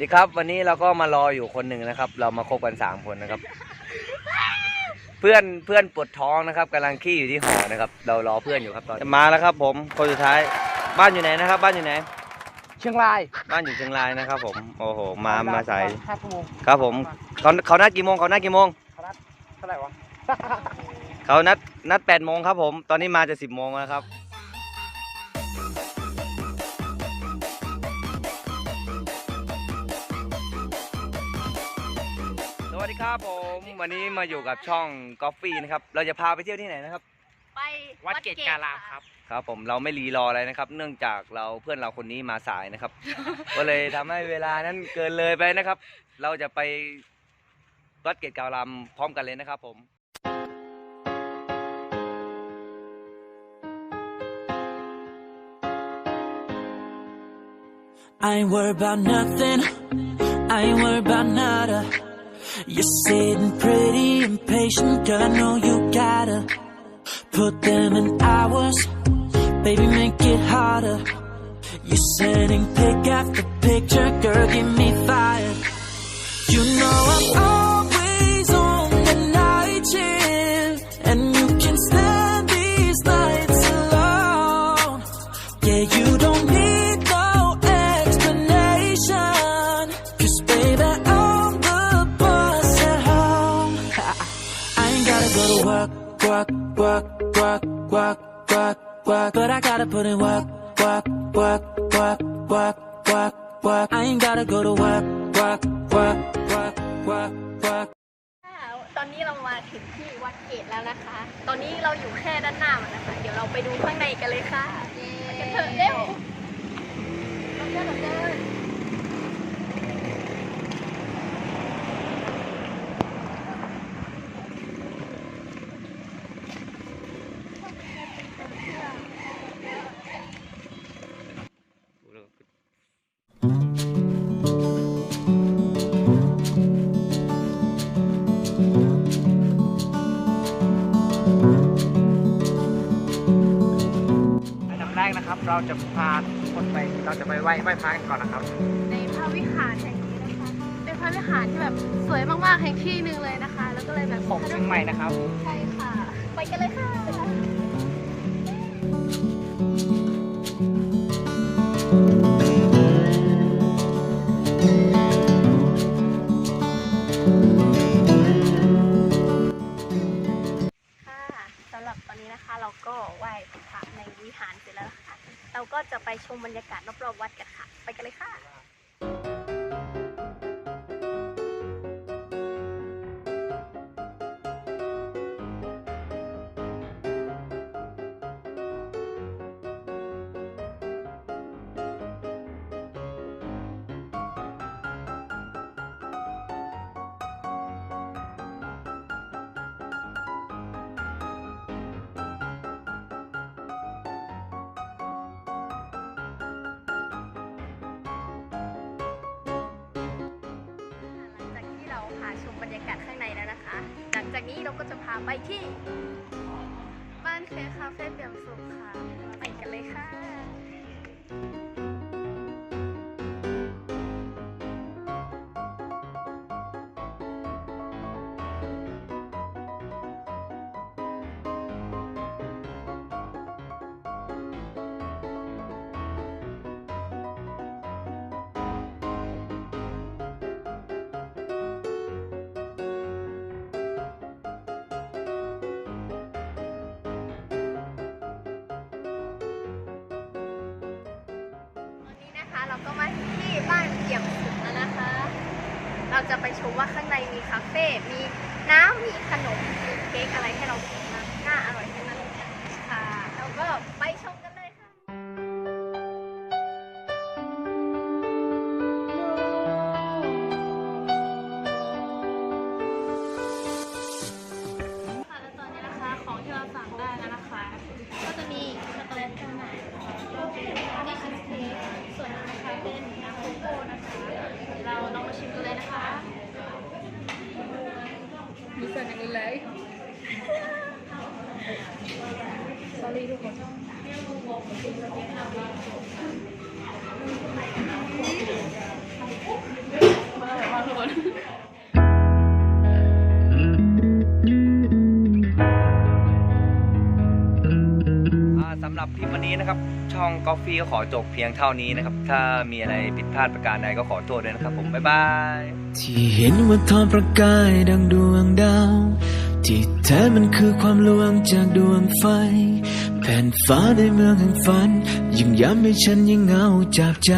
ดีครับวันนี้เราก็มารออยู่คนหนึ่งนะครับ เรามาคบกันสามคนนะครับ เพื่อนเพื่อนปวดท้องนะครับกำลังขี้อยู่ที่หอนะครับ เรารอเพื่อนอยู่ครับตอนมาแล้วครับ ผมคนสุดท้ายบ้านอยู่ไหนนะครับ บ้านอยู่ไหน เชียงรายบ้านอยู่เชียงรายนะครับ ผมโอ้โหมามาสายห้าชั่วโมงครับผมเขาเขานัดกี่โมงเขานัดกี่โมงเขานัดเท่าไหร่วะเขานัดนัดแปดโมงครับ ผม ตอนนี้มาจะสิบโมงแล้วครับ วัสดีครับผมวันนี้มาอยู่กับช่องกอฟฟี่นะครับ เราจะพาไปเที่ยวที่ไหนนะครับ ไปวัดเกตการามครับ ครับ ผมเราไม่รีรออะไรนะครับ เนื่องจากเราเพื่อนเราคนนี้มาสายนะครับ ก็เลยทำให้เวลานั้นเกินเลยไปนะครับ เราจะไปวัดเกตการามพร้อมกันเลยนะครับ ผม I ain't worried about nothing. I ain't worried about nada. You're sitting pretty impatient, girl. I know you gotta put them in hours. Baby, make it harder. You're sending pic after picture, girl. Give me fire. You know I'm work, work, work, work, work, work, work. But I gotta put in work, work, work, work, work, work, work. I ain't gotta go to work, work, work, work, work, work. ตอนนี้เรามาถึงที่วัดเกตแล้วนะคะ ตอนนี้เราอยู่แค่ด้านหน้ามันนะคะ เดี๋ยวเราไปดูข้างในกันเลยค่ะไปกันเถอะเร็วเราเดินเราเดิน กนะครับ เราจะพาทุกคนไปเราจะไปไหว้ไหว้พระกันก่อนนะครับ ในพระวิหารแห่งนี้นะคะ เป็นพระวิหารที่แบบสวยมากๆแห่งที่หนึ่งเลยนะคะ แล้วก็เลยแบบของเชียงใหม่นะครับ ใช่ค่ะ ไปกันเลยค่ะค่ะ พระในวิหารเสร็จแล้วค่ะ เราก็จะไปชมบรรยากาศรอบๆวัดกันค่ะ ไปกันเลยค่ะ ยากาศข้างในแล้วนะคะ หลังจากนี้เราก็จะพาไปที่ บ้านเคคาเฟ่เปี่ยมสุขค่ะ ไปกันเลยค่ะ ก็มาที่บ้านเปี่ยมสุขแล้วนะคะ เราจะไปชมว่าข้างในมีคาเฟ่ มีน้ำ มีขนม มีเค้กอะไรให้เรากินนะน่าอร่อยทั้งนั้นค่ะเราก็ไปชมกันเลยค่ะ ค่ะแล้วตอนนี้นะคะของที่เราสั่งได้แล้วนะคะ ก็จะมีช็อกโกแลตข้างในอัน วนอันนี้นะคะเป็นน้ำโกโก้นะคะ เราลองมาชิมกันเลยนะคะ มีส่นอย่างอื่นเลย sorry ทุกคน รับคลิปวันนี้นะครับ ช่องกอฟฟก็ขอจบเพียงเท่านี้นะครับ ถ้ามีอะไรผิดพลาดประการใดก็ขอโทษด้วยนะครับ ผมบ๊ายบายที่เห็นว่าทองประกายดังดวงดาวที่แท้มันคือความลวงจากดวงไฟ แผ่นฟ้าในเมืองแห่งฝัน ยิ่งย้ำให้ฉันยิ่งเหงาจับใจ